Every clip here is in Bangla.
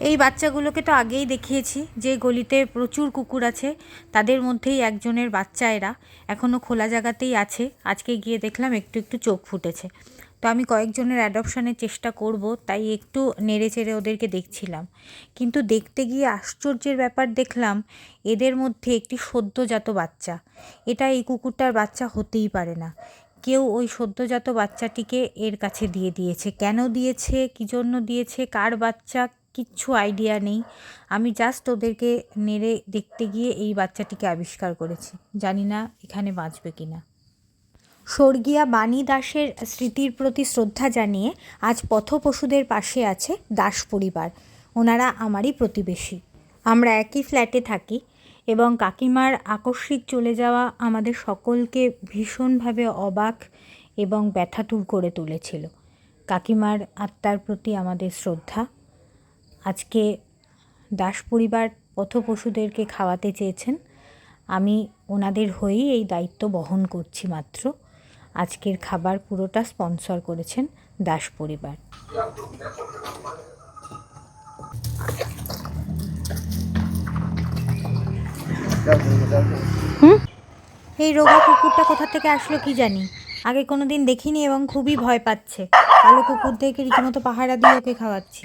এই বাচ্চাগুলোকে তো আগেই দেখিয়েছি, যে গলিতে প্রচুর কুকুর আছে, তাদের মধ্যেই একজনের বাচ্চা এরা এখনও খোলা জায়গাতেই আছে, আজকে গিয়ে দেখলাম একটু একটু চোখ ফুটেছে। তো আমি কয়েকজনের অ্যাডপশানের চেষ্টা করব, তাই একটু নেড়ে চেড়ে ওদেরকে দেখছিলাম। কিন্তু দেখতে গিয়ে আশ্চর্যের ব্যাপার দেখলাম, এদের মধ্যে একটি সদ্যজাত বাচ্চা। এটা এই কুকুরটার বাচ্চা হতেই পারে না। কেউ ওই সদ্যজাত বাচ্চাটিকে এর কাছে দিয়ে দিয়েছে। কেন দিয়েছে? কী জন্য দিয়েছে? কার বাচ্চা? কিচ্ছু আইডিয়া নেই। আমি জাস্ট ওদেরকে নেড়ে দেখতে গিয়ে এই বাচ্চাটিকে আবিষ্কার করেছি। জানি না এখানে বাঁচবে কি না স্বর্গীয়া বাণী দাসের স্মৃতির প্রতি শ্রদ্ধা জানিয়ে আজ পথপশুদের পাশে আছে দাস পরিবার। ওনারা আমারই প্রতিবেশী। আমরা একই ফ্ল্যাটে থাকি এবং কাকিমার আকস্মিক চলে যাওয়া আমাদের সকলকে ভীষণভাবে অবাক এবং ব্যথাতুর করে তুলেছিল। কাকিমার আত্মার প্রতি আমাদের শ্রদ্ধা। আজকে দাস পরিবার পথপশুদেরকে খাওয়াতে চেয়েছেন। আমি ওনাদের হয়েই এই দায়িত্ব বহন করছি মাত্র। আজকের খাবার পুরোটা স্পন্সর করেছেন দাস পরিবার। হুম? এই রোগা কুকুরটা কোথা থেকে আসলো কি জানি? আগে কোনো দিন দেখিনি এবং খুবই ভয় পাচ্ছে। কালো কুকুর থেকে রীতিমতো পাহারা দিয়ে ওকে খাওয়াচ্ছি।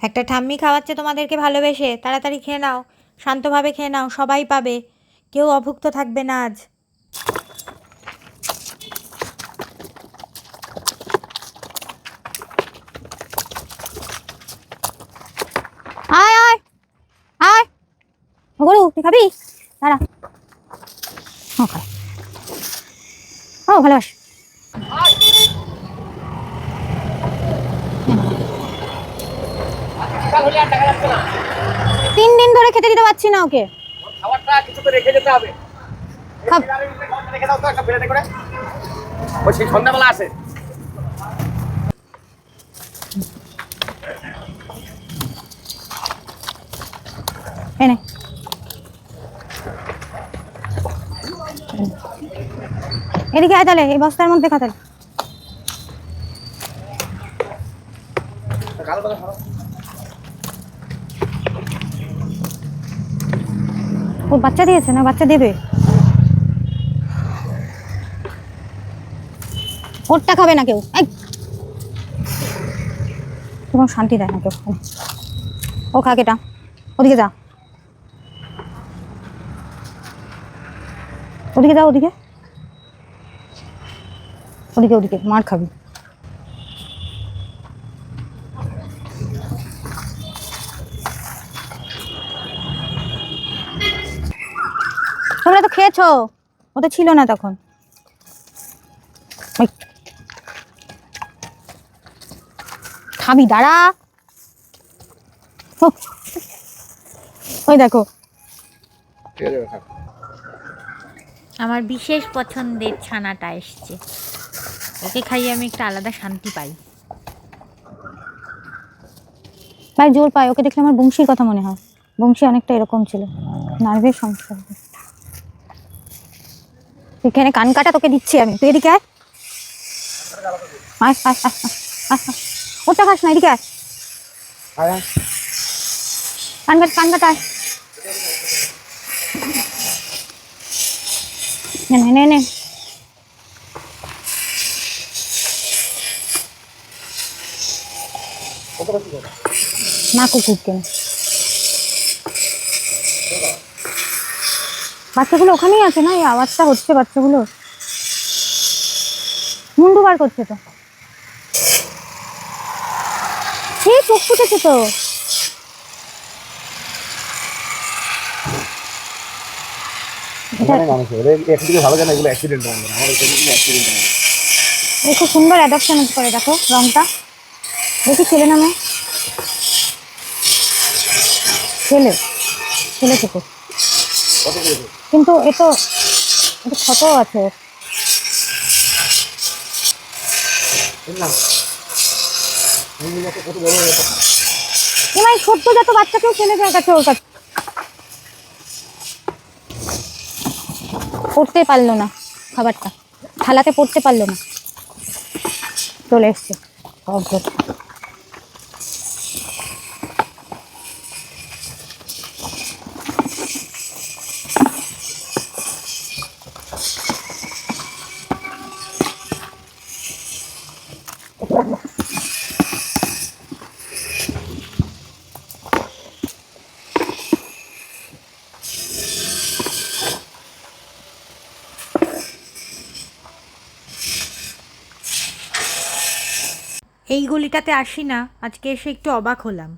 একটা ঠাম্মি খাওয়াচ্ছে তোমাদেরকে ভালোবেসে। তাড়াতাড়ি খেয়ে নাও, শান্তভাবে খেয়ে নাও, সবাই পাবে। কেউ অভুক্ত থাকবে না আজ আয় আয় আয় ও গরু তুই খাবি? দাঁড়া। ও খা ও ভালোবাস। তিন দিন ধরে খেতে দিতে পারছি না ওকে। খাবারটা কিছু তো রেখে যেতে হবে। রেখে দাও তো একটা প্লেটে করে ওই সেই সন্ধ্যাবেলা আসে। এনে এদিকে আয় তাহলে, এই বস্তার মধ্যে খা তাহলে। কালো কথা খাও ও বাচ্চা দিয়েছে না বাচ্চা দেবে? ওরটা খাবে না কেউ। তোমার শান্তি দেয় না কেউ। ও খা কেটা ওদিকে যা। ওদিকে যা, ওদিকে। ওদিকে ওদিকে, মার খাবি। তোমরা তো খেয়েছো, ও তো ছিল না তখন। খাবি, দাঁড়া। ওই দেখো। আমার বিশেষ পছন্দের ছানাটা এসছে। ওকে খাইয়ে আমি একটা আলাদা শান্তি পাই। ভাই জোর পাই ওকে দেখলে আমার বংশীর কথা মনে হয়। বংশী অনেকটা এরকম ছিল। নার্ভের সমস্যা এখানে কান কাটা তোকে দিচ্ছি আমি। তুই এদিকে আয়। ওটা খাস না এদিকে আয়। কান কাট কান কাটা আয়। নে নে নে। নে কতটা কি করো? মা কুকুর কেন। বাচ্চাগুলো ওখানেই আছে না? এই আওয়াজটা হচ্ছে বাচ্চাগুলো মুন্ডু বার করছে তো। এই চোখ ফুটেছে তো। খুব সুন্দর অ্যাডাপশন করে দেখো রংটা। দেখি ছেলে নামে। ছেলে ছেলে কুকুর কিন্তু এ তো ক্ষত আছে। না ছোট্ট যত বাচ্চাকেও ফেলে দেওয়া গেছে ওর কাছে। পড়তে পারল না খাবারটা। থালাতে পড়তে পারল না। চলে এসছে। অদ্ভুত এই গলিটাতে আসি না, আজকে এসে একটু অবাক হলাম।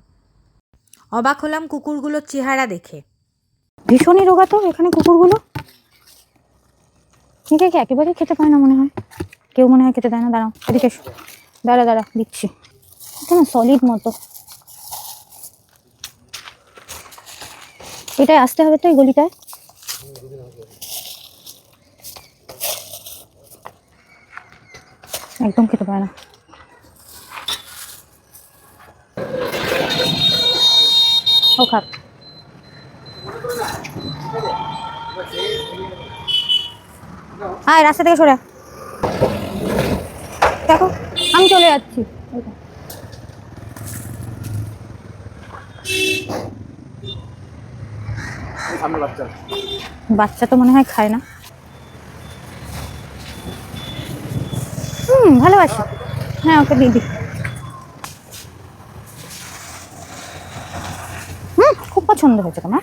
অবাক হলাম কুকুরগুলোর চেহারা দেখে। ভীষণই রোগা তো, এখানে কুকুরগুলো? একে কি একেবারেই খেতে পায় না মনে হয়। কেউ মনে হয় খেতে দেয় না, দাঁড়াও, এদিকে দাঁড়া দাঁড়া, দিচ্ছি। এটা না সলিড মতো। এটাই আসতে হবে তো এই গলিটায়? একদম খেতে পায় না। ও খাক আয়, রাস্তা থেকে সরে। দেখো, আমি চলে যাচ্ছি। বাচ্চা তো মনে হয় খায় না। হুম, ভালোবাসি। হ্যাঁ ওকে দিদি হুম খুব পছন্দ হয়েছে তোমার?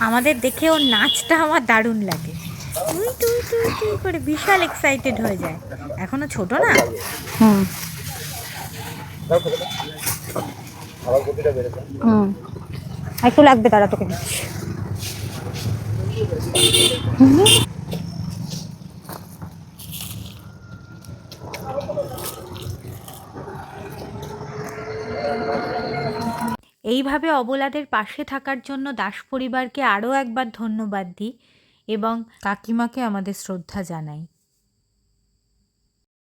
আমাদের দেখে ওর নাচটা আমার দারুণ লাগে। তুই তুই তুই তুই করে বিশাল এক্সাইটেড হয়ে যায়। এখনও ছোট না? হুম। হুম। একটু লাগবে তারা তোকে দিচ্ছি। এইভাবে অবলাদের পাশে থাকার জন্য দাস পরিবারকে আরও একবার ধন্যবাদ দিই এবং কাকিমাকে আমাদের শ্রদ্ধা জানাই।